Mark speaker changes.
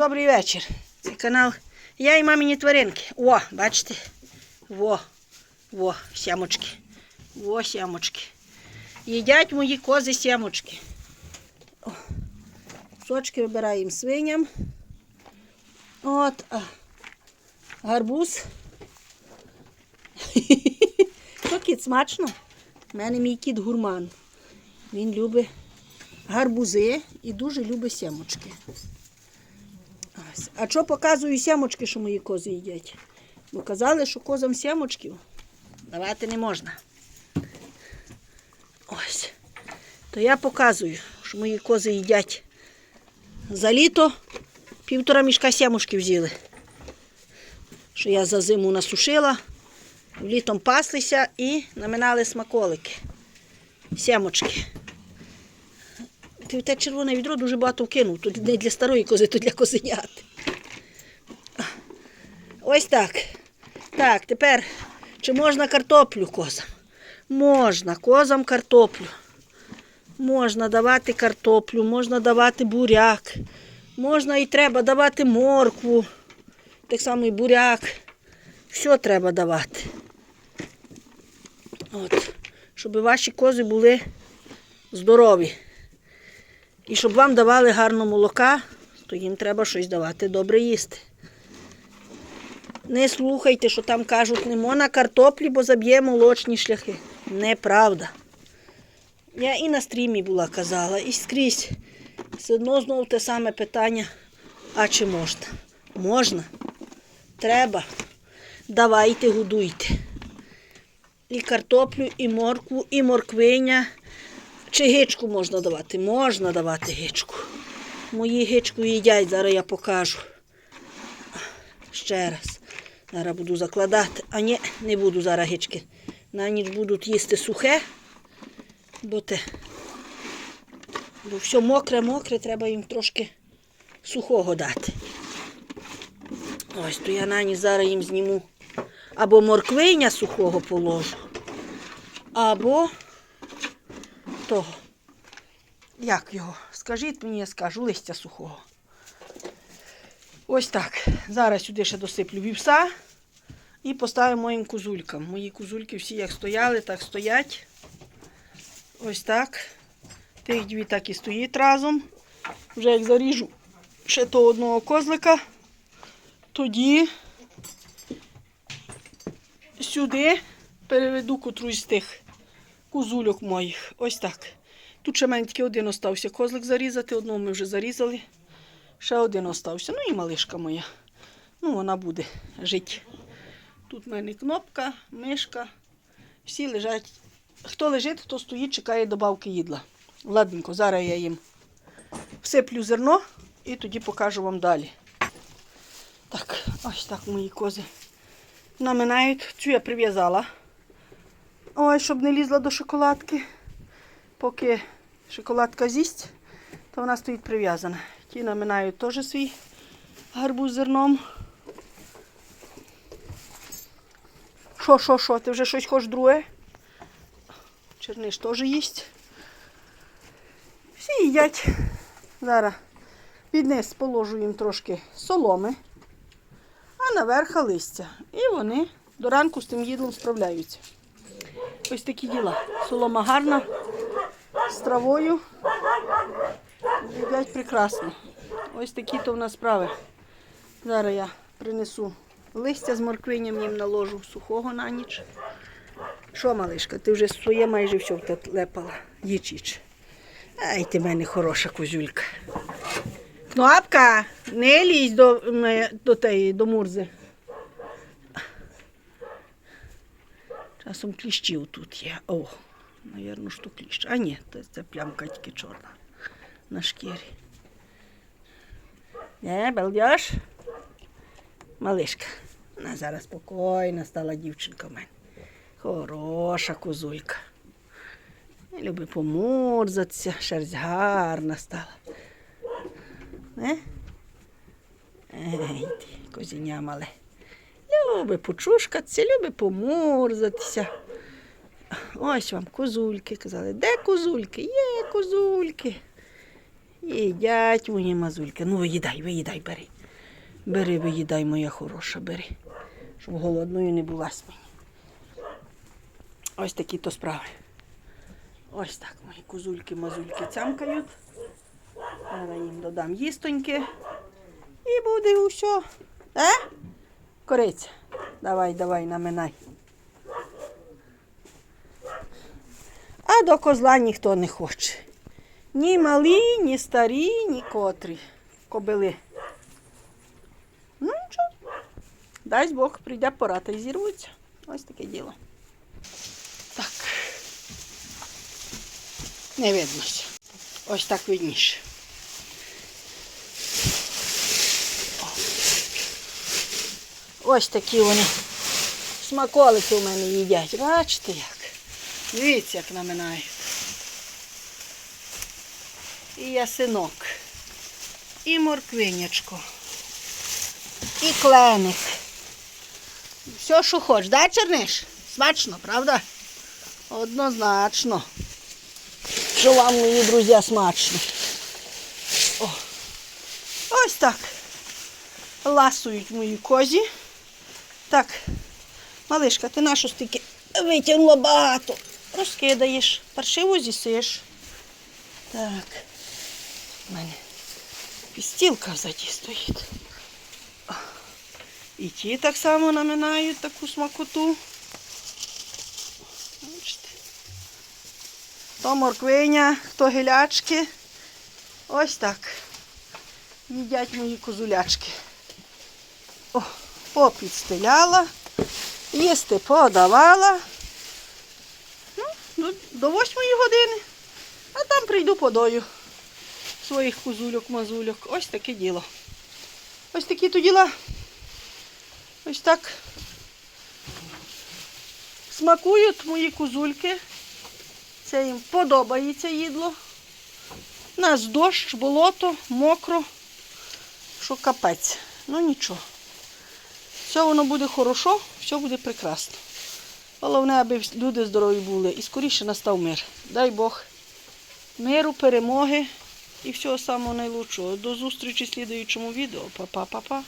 Speaker 1: Добрий вечір. Це канал Я і мамині тваринки. О, бачите? Во, во, сямочки. Во, сямочки. Їдять мої кози сямочки. О, Сочки вибираємо свиням. От, а, гарбуз. То кіт смачно. У мене мій кіт гурман. Він любить гарбузи і дуже любить сямочки. Ось. А що показую сямочки, що мої кози їдять? Бо казали, що козам сямочків давати не можна. Ось. То я показую, що мої кози їдять за літо півтора мішка сямушки взяли. Що я за зиму насушила, літом паслися і наминали смаколики. Сямочки. Те червоне відро дуже багато вкинув. Тут не для старої кози, то для козенят. Ось так. Так, тепер чи можна картоплю козам? Можна, козам картоплю. Можна давати картоплю, можна давати буряк, можна і треба давати моркву, так само і буряк. Все треба давати. От, щоб ваші кози були здорові. І щоб вам давали гарно молока, то їм треба щось давати добре їсти. Не слухайте, що там кажуть, не можна картоплі, бо заб'є молочні шляхи. Неправда. Я і на стрімі була казала, і скрізь. Все одно знову те саме питання. А чи можна? Можна. Треба. Давайте, годуйте. І картоплю, і моркву, і морквиня. Чи гичку можна давати? Можна давати гичку. Мої гичку їдять, зараз я покажу. Ще раз. Зараз буду закладати. А ні, не буду зараз гички. На ніч будуть їсти сухе, бо те. Бо все мокре-мокре, треба їм трошки сухого дати. Ось, то я на ніч зараз їм зніму. Або морквиня сухого положу, або того. Як його? Скажіть мені, я скажу, листя сухого. Ось так. Зараз сюди ще досиплю вівса і поставимо моїм козулькам. Мої козульки всі як стояли, так стоять. Ось так. Тих дві так і стоїть разом. Вже як заріжу ще того одного козлика, тоді сюди переведу котрусь з тих козульок моїх. Ось так. Тут ще мене тільки один остався козлик зарізати, одного ми вже зарізали. Ще один остався. Ну і малишка моя. Ну, вона буде жити. Тут в мене кнопка, мишка. Всі лежать. Хто лежить, хто стоїть, чекає добавки їдла. Ладненько, зараз я їм всиплю зерно і тоді покажу вам далі. Так, ось так мої кози наминають. Цю я прив'язала. Ой, щоб не лізла до шоколадки. Поки шоколадка з'їсть, то вона стоїть прив'язана. Ті наминають теж свій гарбуз зерном. Що, що, що, ти вже щось хочеш друге? Черниш теж їсть. Всі їдять. Зараз під низ положу їм трошки соломи, а наверх листя. І вони до ранку з тим їдлом справляються. Ось такі діла. Солома гарна, з травою. Їдять прекрасно. Ось такі то в нас справи. Зараз я принесу листя з морквиням їм наложу сухого на ніч. Що, малишка, ти вже своє майже все лепала. Їч, їч. Ай, ти мене хороша козюлька. Кнопка, не лізь до, до теї, до мурзи. Часом кліщів тут є. О, навірно, що кліщ. А ні, це, це плямка тільки чорна на шкірі. Не, балдяш? Малишка. Вона зараз спокійна стала дівчинка в мене. Хороша козулька. Любить помурзатися, шерсть гарна стала. Не? Ей, ти, козеня мале. Любить почушкатися, любить помурзатися. Ось вам козульки. Казали, де козульки? Є козульки. Їдять мої мазульки. Ну, виїдай, виїдай, бери. Бери, виїдай, моя хороша, бери. Щоб голодною не була мені. Ось такі то справи. Ось так мої козульки, мазульки цямкають. Зараз їм додам їстоньки. І буде усе. Е? Кориця. Давай, давай, наминай. А до козла ніхто не хоче. Ні малі, ні старі, ні котрі. Кобили. Ну нічого. Дай Бог, прийде пора та й зірвуться. Ось таке діло. Так. Не виднося. Ось так видніше. Ось такі вони смаколики у мене їдять. Бачите як? Дивіться, як наминають. І ясинок, і морквинячко, і кленик. Все, що хочеш, да, черниш? Смачно, правда? Однозначно. Що вам, мої друзі, смачно. О. Ось так. Ласують мої козі. Так, малишка, ти нашу стільки витягнула багато. Розкидаєш, паршиво зісиш. Так. У мене пістілка взаді стоїть. І ті так само наминають таку смакоту. Бачите. То морквиня, то гілячки. Ось так. Їдять мої козулячки. Попідстеляла, їсти подавала. Ну, до, восьмої години. А там прийду подою своїх козульок, мазульок. Ось таке діло. Ось такі то діла. Ось так. Смакують мої козульки. Це їм подобається їдло. У нас дощ, болото, мокро, що капець. Ну нічого. Все воно буде хорошо, все буде прекрасно. Головне, аби люди здорові були і скоріше настав мир. Дай Бог миру, перемоги і всього самого найлучшого. До зустрічі в слідуючому відео. Па-па-па-па.